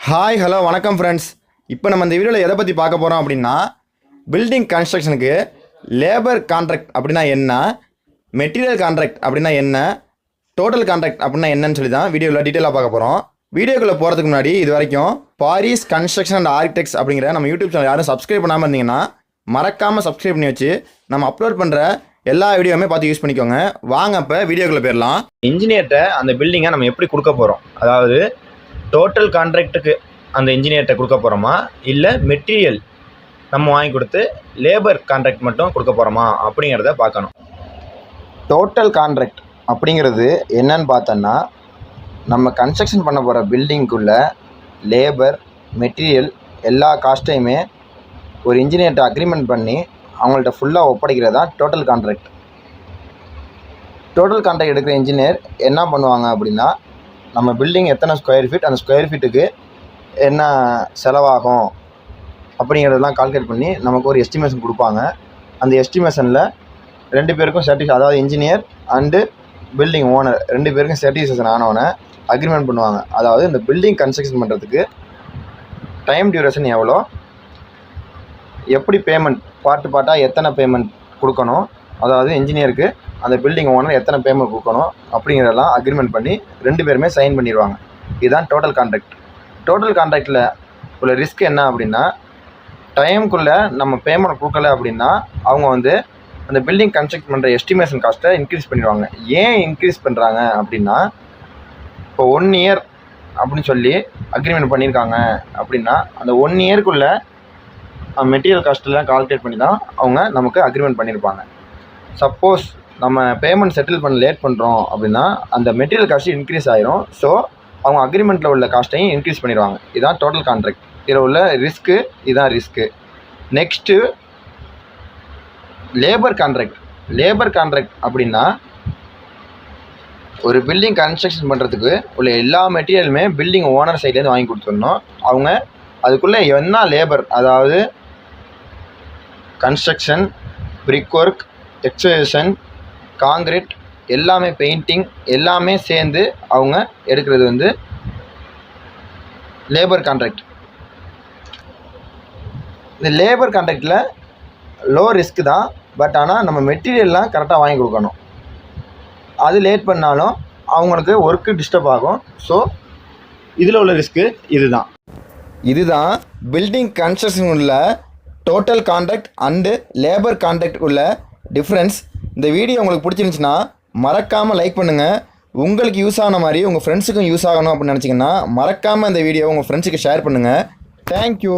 Hi hello வணக்கம் friends இப்போ நம்ம இந்த வீடியோவில் எதை பற்றி பார்க்க போகிறோம் அப்படின்னா பில்டிங் கன்ஸ்ட்ரக்ஷனுக்கு லேபர் கான்ட்ராக்ட் அப்படின்னா என்ன மெட்டீரியல் கான்ட்ராக்ட் அப்படின்னா என்ன டோட்டல் கான்ட்ராக்ட் அப்படின்னா என்னன்னு சொல்லி தான் வீடியோவில் டீட்டெயிலாக பார்க்க போகிறோம் வீடியோக்குள்ளே போகிறதுக்கு முன்னாடி இது வரைக்கும் பாரிஸ் கன்ஸ்ட்ரக்ஷன் அண்ட் ஆர்கிடெக்ட்ஸ் அப்படிங்கிற நம்ம யூடியூப் சேனல் யாரும் சப்ஸ்கிரைப் பண்ணாமல் இருந்தீங்கன்னா மறக்காமல் சப்ஸ்கிரைப் பண்ணி வச்சு நம்ம அப்லோட் பண்ணுற எல்லா வீடியோவுமே பார்த்து யூஸ் பண்ணிக்கோங்க. வாங்க இப்போ வீடியோக்குள்ளே போயிடலாம். இன்ஜினியர்கிட்ட அந்த பில்டிங்கை நம்ம எப்படி கொடுக்க போகிறோம் அதாவது டோட்டல் கான்ட்ராக்ட்டுக்கு அந்த இன்ஜினியர்கிட்ட கொடுக்க போகிறோமா இல்லை மெட்டீரியல் நம்ம வாங்கி கொடுத்து லேபர் கான்ட்ராக்ட் மட்டும் கொடுக்க போகிறோமா அப்படிங்கிறத பார்க்கணும். டோட்டல் கான்ட்ராக்ட் அப்படிங்கிறது என்னன்னு பார்த்தோன்னா நம்ம கன்ஸ்ட்ரக்ஷன் பண்ண போகிற பில்டிங்குள்ள லேபர் மெட்டீரியல் எல்லா காஸ்ட்டையுமே ஒரு இன்ஜினியர்கிட்ட அக்ரிமெண்ட் பண்ணி அவங்கள்ட்ட ஃபுல்லாக ஒப்படைக்கிறது தான் டோட்டல் கான்ட்ராக்ட் டோட்டல் கான்ட்ராக்ட் எடுக்கிற இன்ஜினியர் என்ன பண்ணுவாங்க அப்படின்னா நம்ம பில்டிங் எத்தனை ஸ்கொயர் ஃபீட் அந்த ஸ்கொயர் ஃபீட்டுக்கு என்ன செலவாகும்? அப்படிங்கிறதெல்லாம் கால்குலேட் பண்ணி நமக்கு ஒரு எஸ்டிமேஷன் கொடுப்பாங்க. அந்த எஸ்டிமேஷனில் ரெண்டு பேருக்கும் சர்டிஃபி அதாவது இன்ஜினியர் அண்டு பில்டிங் ஓனர் ரெண்டு பேருக்கும் சர்டிஃபிகேஷன் ஆனவொன்னே அக்ரிமெண்ட் பண்ணுவாங்க. அதாவது இந்த பில்டிங் கன்ஸ்ட்ரக்ஷன் பண்ணுறதுக்கு டைம் டியூரேஷன் எவ்வளோ? எப்படி பேமெண்ட் பார்ட்டு பார்ட்டாக எத்தனை பேமெண்ட் கொடுக்கணும்? அதாவது இன்ஜினியருக்கு அந்த பில்டிங் ஓனர் எத்தனை பேமெண்ட் கொடுக்கணும் அப்படிங்கிறதெல்லாம் அக்ரிமெண்ட் பண்ணி ரெண்டு பேருமே சைன் பண்ணிடுவாங்க. இதுதான் டோட்டல் கான்ட்ராக்ட் டோட்டல் கான்ட்ராக்டில் உள்ள ரிஸ்க் என்ன அப்படின்னா டைமுக்குள்ளே நம்ம பேமெண்ட் கொடுக்கல அப்படின்னா அவங்க வந்து அந்த பில்டிங் கன்ஸ்ட்ரக்ட் பண்ணுற எஸ்டிமேஷன் காஸ்ட்டை இன்க்ரீஸ் பண்ணிடுவாங்க. ஏன் இன்க்ரீஸ் பண்ணுறாங்க அப்படின்னா இப்போ ஒன் இயர் அப்படின்னு சொல்லி அக்ரிமெண்ட் பண்ணியிருக்காங்க அப்படின்னா அந்த ஒன் இயர்க்குள்ளே மெட்டீரியல் காஸ்ட்டெல்லாம் கால்குலேட் பண்ணி தான் அவங்க நமக்கு அக்ரிமெண்ட் பண்ணியிருப்பாங்க. சப்போஸ் நம்ம பேமெண்ட் செட்டில் பண்ண லேட் பண்ணுறோம் அப்படின்னா அந்த மெட்டீரியல் காஸ்ட்டு இன்க்ரீஸ் ஆகிரும் ஸோ அவங்க அக்ரிமெண்ட்டில் உள்ள காஸ்ட்டையும் இன்க்ரீஸ் பண்ணிடுவாங்க. இதுதான் டோட்டல் கான்ட்ராக்ட் இதில் உள்ள ரிஸ்க்கு இதுதான் risk next labour contract labour contract அப்படின்னா ஒரு பில்டிங் கன்ஸ்ட்ரக்ஷன் பண்ணுறதுக்கு உள்ள எல்லா மெட்டீரியலுமே பில்டிங் ஓனர் சைட்லேருந்து வாங்கி கொடுத்துடணும். அவங்க அதுக்குள்ளே என்ன லேபர் அதாவது construction brick work excavation concrete எல்லாமே பெயிண்டிங் எல்லாமே சேர்ந்து அவங்க எடுக்கிறது வந்து லேபர் கான்ட்ராக்ட் இந்த லேபர் கான்ட்ராக்டில் லோ ரிஸ்க் தான் பட் ஆனால் நம்ம மெட்டீரியல்லாம் கரெக்டாக வாங்கி கொடுக்கணும். அது லேட் பண்ணாலும் அவங்களுக்கு ஒர்க்கு டிஸ்டர்ப் ஆகும். ஸோ இதில் உள்ள ரிஸ்க்கு இதுதான். இதுதான் பில்டிங் கன்ஸ்ட்ரக்ஷன் உள்ள total contract and labour contract உள்ள டிஃப்ரென்ஸ் இந்த வீடியோ உங்களுக்கு பிடிச்சிருந்துச்சுன்னா மறக்காமல் லைக் பண்ணுங்கள் உங்களுக்கு யூஸ் ஆன மாதிரி உங்கள் ஃப்ரெண்ட்ஸுக்கும் யூஸ் ஆகணும் அப்படின்னு நினச்சிங்கன்னா மறக்காமல் இந்த வீடியோ உங்கள் ஃப்ரெண்ட்ஸுக்கு ஷேர் பண்ணுங்கள் தேங்க்யூ